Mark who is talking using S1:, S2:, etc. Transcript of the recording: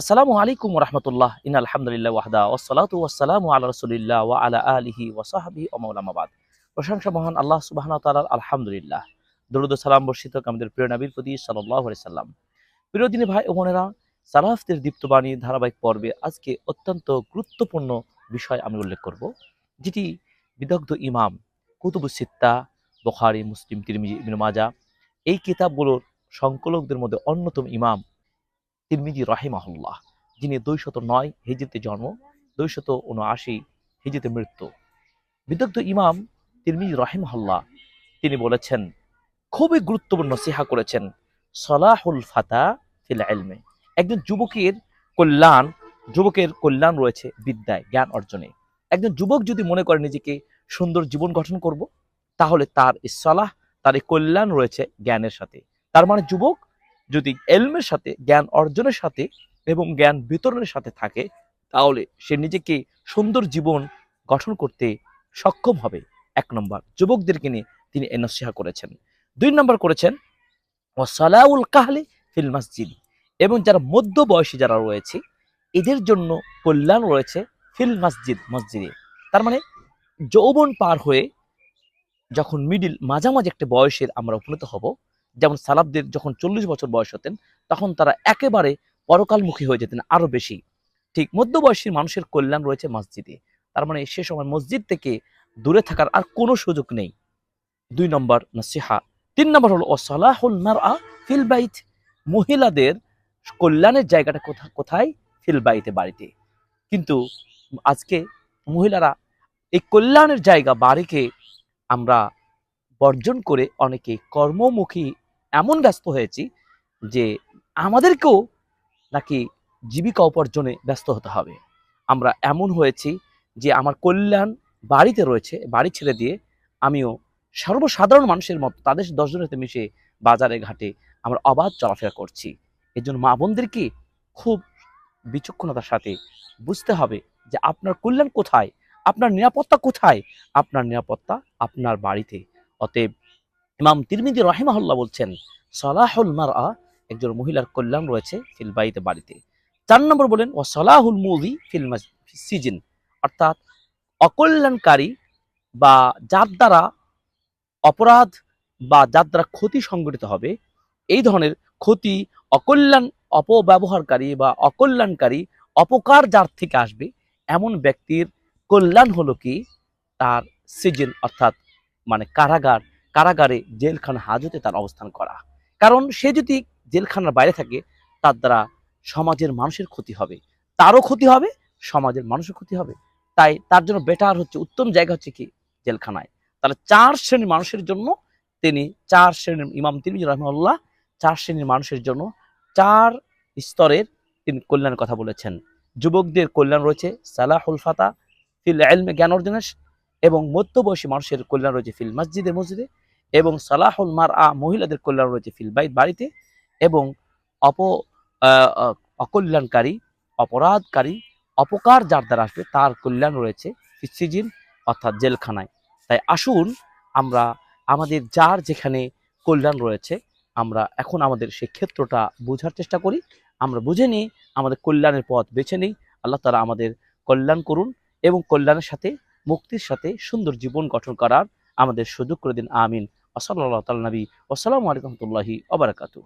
S1: আসসালামু আলাইকুম রহমতুল্লাহ ইন আলহামদুলিল্লাহ ওয়াহদা ওসালাতু ওয়াসালামু আলা রসুলিল্লাহ ওয়া আলা আলিহি ওয়াসাহাবি ওমাউলামাবাদ প্রশংসা মহান আল্লাহ সুবাহ তালার আলহামদুলিল্লাহ। দরুদ সালাম বর্ষিত আমাদের প্রিয় নবীর প্রতি সাল্লাহ সাল্লাম। প্রিয় দিনী ভাই ও সালাফদের দীপ্তবাণী ধারাবাহিক পর্বে আজকে অত্যন্ত গুরুত্বপূর্ণ বিষয় আমি উল্লেখ করব, যেটি বিদগ্ধ ইমাম কুতুবুসিত্তা বখারি, মুসলিম, তিরমিজি, ইবনে মাজা এই কিতাবগুলোর সংকলকদের মধ্যে অন্যতম ইমাম তিরমিজি রাহিমাহুল্লাহ, যিনি দুইশত নয় হিজিতে জন্ম, দুইশত উনআশি হিজিতে মৃত্যু। বিদগ্ধ ইমাম তিরমিজি রাহিমাহুল্লাহ, তিনি বলেছেন, খুবই গুরুত্বপূর্ণ সিহা করেছেন, সলাহুল ফাতা ফিল এলমে একজন যুবকের কল্যাণ যুবকের কল্যাণ রয়েছে বিদ্যায়, জ্ঞান অর্জনে। একজন যুবক যদি মনে করে নিজেকে সুন্দর জীবন গঠন করব, তাহলে তার এই সলাহ, তার এই কল্যাণ রয়েছে জ্ঞানের সাথে। তার মানে যুবক যদি এলমের সাথে, জ্ঞান অর্জনের সাথে এবং জ্ঞান বিতরণের সাথে থাকে, তাহলে সে নিজেকে সুন্দর জীবন গঠন করতে সক্ষম হবে। এক নম্বর, যুবকদেরকে নিয়ে তিনি এ নসিহা করেছেন। দুই নম্বর করেছেন ওয়াসালাউল কাহলে ফিল মসজিদ এবং যারা মধ্য বয়সী যারা রয়েছে, এদের জন্য কল্যাণ রয়েছে ফিল মসজিদ, মসজিদে। তার মানে যৌবন পার হয়ে যখন মিডিল মাঝামাঝি একটা বয়সের আমরা উপনীত হব যেমন সালাবদের যখন চল্লিশ বছর বয়স হতেন, তখন তারা একেবারে পরকালমুখী হয়ে যেতেন আরও বেশি। ঠিক মধ্যবয়সী মানুষের কল্যাণ রয়েছে মসজিদে। তার মানে সে সময় মসজিদ থেকে দূরে থাকার আর কোনো সুযোগ নেই। দুই নম্বর নসিহা। তিন নম্বর হলো অসলাহুল মারআ ফিল বাইত। মহিলাদের কল্যাণের জায়গাটা কোথা, কোথায়? ফিল বাইতে, বাড়িতে। কিন্তু আজকে মহিলারা এই কল্যাণের জায়গা, বাড়িকে আমরা বর্জন করে অনেকে কর্মমুখী এমন ব্যস্ত হয়েছি যে আমাদেরকেও নাকি জীবিকা উপার্জনে ব্যস্ত হতে হবে। আমরা এমন হয়েছি যে আমার কল্যাণ বাড়িতে রয়েছে, বাড়ি ছেড়ে দিয়ে আমিও সর্বসাধারণ মানুষের মতো তাদের দশজনের সাথে মিশে বাজারে, ঘাটে আমরা অবাধ চলাফেরা করছি। এর জন্য মা বোনদেরকে খুব বিচক্ষণতার সাথে বুঝতে হবে যে আপনার কল্যাণ কোথায়, আপনার নিরাপত্তা কোথায়, আপনার নিরাপত্তা আপনার বাড়িতে। অতএব ইমাম তিরমিদি রাহিমাহুল্লাহ বলছেন, সালাহুল মারআ একজন মহিলার কল্যাণ রয়েছে ফিল বাইতে, বাড়িতে। চার নম্বর বলেন ও সালাহুল মুদি ফিল সিজিন অর্থাৎ অকল্যাণকারী বা যার দ্বারা অপরাধ বা যার দ্বারা ক্ষতি সংঘটিত হবে, এই ধরনের ক্ষতি অকল্যাণ, অপব্যবহারকারী বা অকল্যাণকারী অপকার যার থেকে আসবে, এমন ব্যক্তির কল্যাণ হলো কি? তার সিজন, অর্থাৎ মানে কারাগার কারাগারে জেলখানা হাজতে তার অবস্থান করা। কারণ সে যদি জেলখানার বাইরে থাকে, তার দ্বারা সমাজের মানুষের ক্ষতি হবে। তারও ক্ষতি হবে, সমাজের মানুষের ক্ষতি হবে। তাই তার জন্য বেটার হচ্ছে, উত্তম জায়গা হচ্ছে কি? জেলখানায়। তাহলে চার শ্রেণির মানুষের জন্য তিনি, চার শ্রেণির ইমাম তিনি রহমল্লাহ চার শ্রেণির মানুষের জন্য চার স্তরের তিনি কল্যাণের কথা বলেছেন। যুবকদের কল্যাণ রয়েছে, সালাহুল ফাতা, ফিল এলমে জ্ঞান অর্জনের এবং মধ্যবয়সী মানুষের কল্যাণ রয়েছে ফিল মসজিদে মসজিদে। এবং সালাহুল মার আ মহিলাদের কল্যাণ রয়েছে ফিল বাইত বাড়িতে এবং অপ অকল্যাণকারী, অপরাধকারী, অপকার যার দ্বারা আসবে তার কল্যাণ রয়েছে ফিসিজিন অর্থাৎ জেলখানায়। তাই আসুন আমরা আমাদের যার যেখানে কল্যাণ রয়েছে আমরা এখন আমাদের সেই ক্ষেত্রটা বোঝার চেষ্টা করি। আমরা বুঝে নিই, আমাদের কল্যাণের পথ বেছে নিই। আল্লাহ তারা আমাদের কল্যাণ করুন এবং কল্যাণের সাথে, মুক্তির সাথে সুন্দর জীবন গঠন করার আমাদের সুযোগ করে দিন আমিন। ওসল্লা তাল নবী। ওসালামু আলাইকুম রহমতুল্লাহি ওবরাকাতু